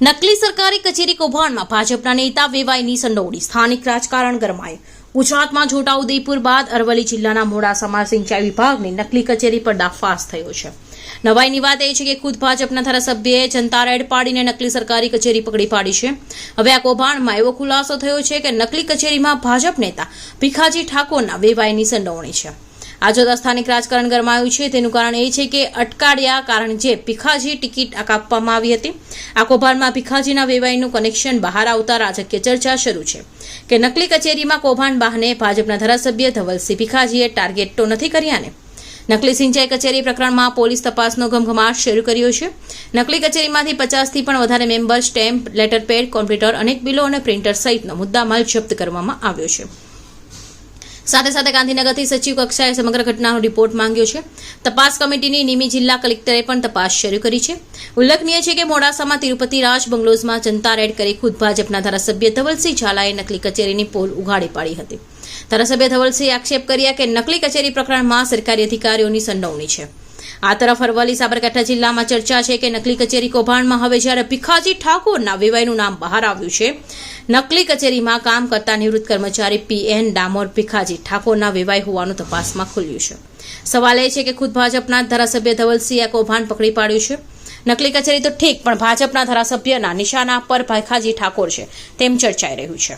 નકલી સરકારી કચેરી કૌભાંડમાં ભાજપના નેતા વેવાઈની સંડોવણી. સ્થાનિક રાજકારણ ગરમાયું. ગુજરાતમાં છોટાઉદેપુર બાદ અરવલ્લી જિલ્લાના મોડાસામાં સિંચાઈ વિભાગની નકલી કચેરી પર ડાફાસ થયો છે. નવાઈની વાત એ છે કે ખુદ ભાજપના ધારાસભ્યએ જનતા રેડ પાડીને નકલી સરકારી કચેરી પકડી પાડી છે. હવે આ કૌભાંડમાં એવો ખુલાસો થયો છે કે નકલી કચેરીમાં ભાજપ નેતા ભીખાજી ઠાકોરના વેવાઈની સંડોવણી છે. આ જોતા સ્થાનિક રાજકારણ ગરમાયું છે, તેનું કારણ એ છે કે અટકાળ્યા કારણ જે ભીખાજી ટિકિટ કાપવામાં આવી હતી. આ કૌભાંડમાં ભીખાજીના વેવાઈનું કનેક્શન બહાર આવતા રાજકીય ચર્ચા શરૂ છે કે નકલી કચેરીમાં કૌભાંડ બહાને ભાજપના ધારાસભ્ય ધવલસિંહ ભીખાજીએ ટાર્ગેટ તો નથી કર્યા ને. નકલી સિંચાઈ કચેરી પ્રકરણમાં પોલીસ તપાસનો ઘમઘમાટ શરૂ કર્યો છે. નકલી કચેરીમાંથી પચાસથી પણ વધારે member stamp letter pad computer અનેક બિલો અને પ્રિન્ટર સહિતનો મુદ્દામાલ જપ્ત કરવામાં આવ્યો છે. સાથે સાથે ગાંધીનગરથી સચિવ કક્ષાએ સમગ્ર ઘટનાનો રિપોર્ટ માંગ્યો છે. તપાસ કમિટીની નિમી જિલ્લા કલેક્ટરે પણ તપાસ શરૂ કરી છે. ઉલ્લેખનીય છે કે મોડાસામાં તિરુપતિ રાજ બંગલોઝમાં જનતા રેડ કરી ખુદ ભાજપના ધારાસભ્ય ધવલસિંહ ઝાલાએ નકલી કચેરીની પોલ ઉઘાડી પાડી હતી. ધારાસભ્ય ધવલસિંહે આક્ષેપ કર્યા કે નકલી કચેરી પ્રકરણમાં સરકારી અધિકારીઓની સંડોવણી છે. આ તરફ અરવલ્લી, સાબરકાંઠા જિલ્લામાં ચર્ચા છે કે નકલી કચેરી કૌભાંડમાં હવે જ્યારે ભીખાજી ઠાકોરના વેવાઈનું નામ બહાર આવ્યું છે, નકલી કચેરીમાં કામ કરતા નિવૃત્ત કર્મચારી પીએન ડામોર ભીખાજી ઠાકોરના વેવાઈ હોવાનું તપાસમાં ખુલ્યું છે. સવાલ એ છે કે ખુદ ભાજપના ધારાસભ્ય ધવલસિંહે કૌભાંડ પકડી પાડ્યું છે? નકલી કચેરી તો ઠીક, પણ ભાજપના ધારાસભ્યના નિશાના પર ભીખાજી ઠાકોર છે, તેમ ચર્ચાઈ રહ્યું છે.